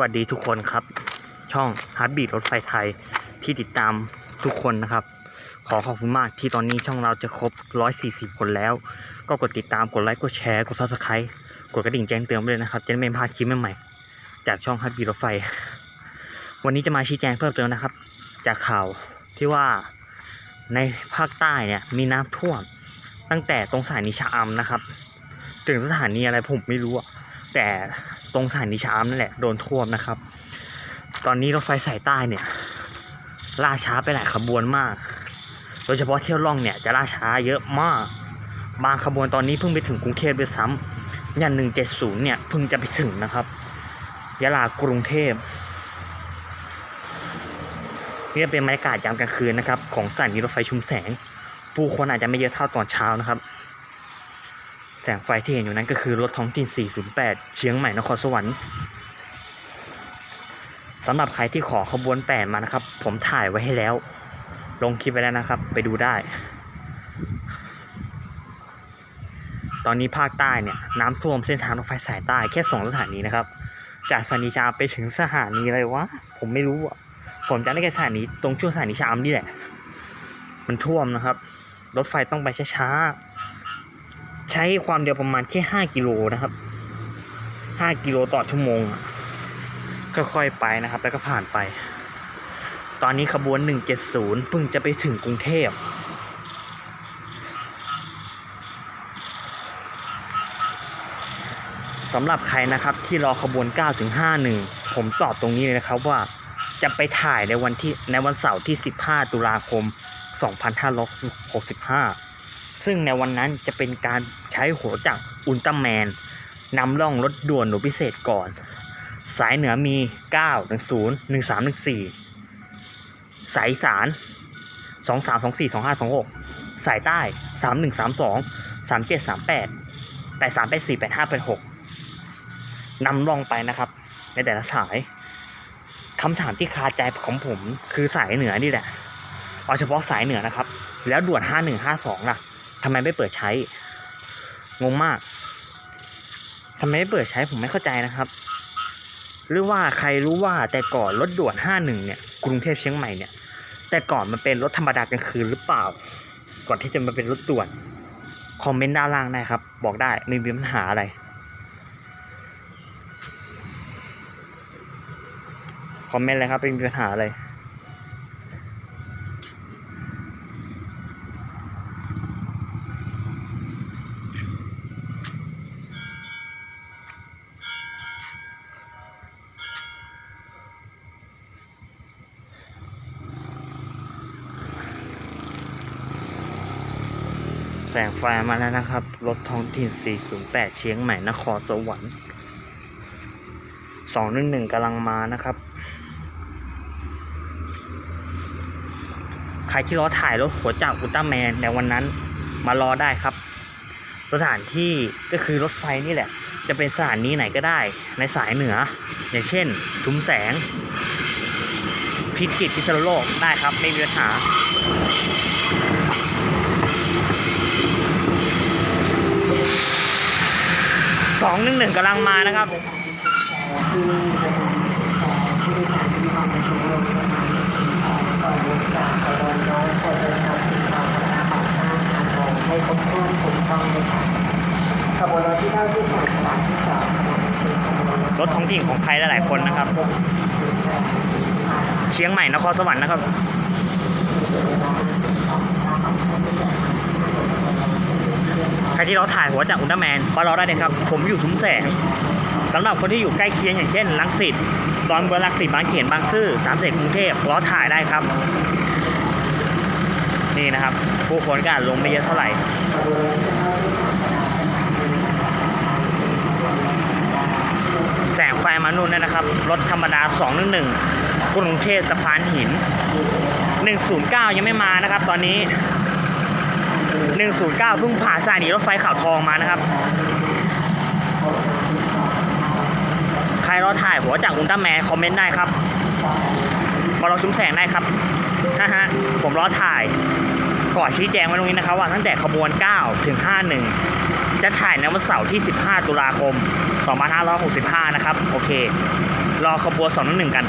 วัสดีทุกคนครับ ช่องฮาร์ดบีรถไฟไทยที่ติดตามทุกคนนะครับ ขอขอบคุณมากที่ตอนนี้ช่องเราจะครบ 140 คนแล้ว ก็กดติดตามกดไลค์กดแชร์กดซับสไครต์กดกระดิ่งแจ้งเตือนไว้เลยนะครับ จะไม่พลาดคลิปใหม่ๆจากช่องฮาร์ดบีรถไฟ วันนี้จะมาชี้แจงเพิ่มเติมนะครับ จากข่าวที่ว่าในภาคใต้เนี่ยมีน้ำท่วม ตั้งแต่ตรงสถานีชะอำนะครับ ถึงสถานีอะไรผมไม่รู้แต่ ตรงสถานีชะอำนั่นแหละโดนท่วมนะครับ ตอนนี้รถไฟสายใต้เนี่ยล่าช้าไปหลายขบวนมาก โดยเฉพาะเที่ยวล่องเนี่ยจะล่าช้าเยอะมาก บางขบวนตอนนี้เพิ่งไปถึงกรุงเทพด้วยซ้ำยันหนึ่งเจ็ดศูนย์เนี่ยเพิ่งจะไปถึงนะครับ ยะลากรุงเทพนี่เป็นบรรยากาศยามกลางคืนนะครับ ของสถานีรถไฟชุมแสง ผู้คนอาจจะไม่เยอะเท่าตอนเช้านะครับ งไฟที่เห็นอยู่นั้นก็คือรถท้องถิ่น 408 เชียงใหม่นครสวรรค์สำหรับใครที่ขอขบวน8มานะครับ ผมถ่ายไว้ให้แล้ว ลงคลิปไว้แล้วนะครับ ไปดูได้ ตอนนี้ภาคใต้เนี่ยน้ำท่วมเส้นทางรถไฟสายใต้แค่สองสถานีนะครับ จากสถานีชามไปถึงสถานีอะไรวะ ผมไม่รู้อะผมจะได้แค่สถานีตรงช่วงสถานีชามนี่แหละ มันท่วมนะครับ รถไฟต้องไปช้าๆ ใช้ความเร็วประมาณแค่ห้ากิโลนะครับห้ากิโลต่อชั่วโมงค่อยๆไปนะครับ แล้วก็ผ่านไป ตอนนี้ขบวนหนึ่งเจ็ดศูนย์เพิ่งจะไปถึงกรุงเทพสำหรับใครนะครับที่รอขบวน 9 ถึง 51 ผมตอบตรงนี้เลยนะครับว่าจะไปถ่ายในวันที่ในวันเสาร์ที่ 15 ตุลาคม 2565 ซึ่งในวันนั้นจะเป็นการใช้หัวจักรอุลตร้าแมนนำร่องรถด่วนหรือพิเศษก่อน สายเหนือมี 9 10 13 14 สายอีสาร 23 24 25 26 สายใต้ 31 32 37 38 83 84 85 86นำร่องไปนะครับ ในแต่ละสายคำถามที่คาใจของผมคือสายเหนือนี่แหละ เอาเฉพาะสายเหนือนะครับ แล้วด่วนห้าหนึ่งห้าสองล่ะ ทำไมไม่เปิดใช้ งงมากทำไมไม่เปิดใช้ผมไม่เข้าใจนะครับ หรือว่าใครรู้ว่าแต่ก่อนรถด่วนห้าหนึ่งเนี่ยกรุงเทพเชียงใหม่เนี่ย แต่ก่อนมันเป็นรถธรรมดากลางคืนหรือเปล่า ก่อนที่จะมาเป็นรถด่วน คอมเมนต์ด้านล่างได้ครับ บอกได้ไม่มีปัญหาอะไร คอมเมนต์เลยครับเป็นมีปัญหาอะไร งไฟมาแล้วนะครับ รถท้องถิ่น 408 เชียงใหม่นครสวรรค์211กำลังมานะครับ ใครที่รอถ่ายรถหัวจากอุลตร้าแมนในวันนั้นมารอได้ครับ สถานที่ก็คือรถไฟนี่แหละ จะเป็นสถานีไหนก็ได้ในสายเหนือ อย่างเช่น ชุมแสง พิจิตรพิษณุโลกได้ครับ ไม่มีปัญหา สอง หนึ่งหนึ่งกำลังมานะครับให้ครบถ้วนถูกต้องเลยค่ะขบวนรถที่เข้าที่สองที่สองรถท้องถิ่นของใครหลายๆคนนะครับ เชียงใหม่นครสวรรค์นะครับ ใคร ที่เราถ่ายหัวจากอุลตร้าแมนมารอได้เลยครับ ผมอยู่ชุมแสงสำหรับคนที่อยู่ใกล้เคียงอย่างเช่นลังสิตดอนเมืองลังสิตบางเขนบางซื่อสามเสนกรุงเทพรอถ่ายได้ครับ นี่นะครับ ผู้คนก็อาจลงไม่เยอะเท่าไหร่แสงไฟมานุ่นนี่นะครับ รถธรรมดา 211กรุงเทพสะพานหิน 109 ยังไม่มานะครับตอนนี้ 109เพิ่งผ่านสถานีรถไฟข่าวทองมานะครับ ใครรอถ่ายหัวจากอุลตร้าแมนคอมเมนต์ได้ครับมารอชุมแสงได้ครับฮ่าฮะผมรอถ่ายขอชี้แจงไว้ตรงนี้นะครับ ว่าตั้งแต่ขบวน 9 ถึง 51 จะถ่ายในวันเสาร์ที่ 15 ตุลาคม 2565 นะครับ โอเค รอขบวน211 กัน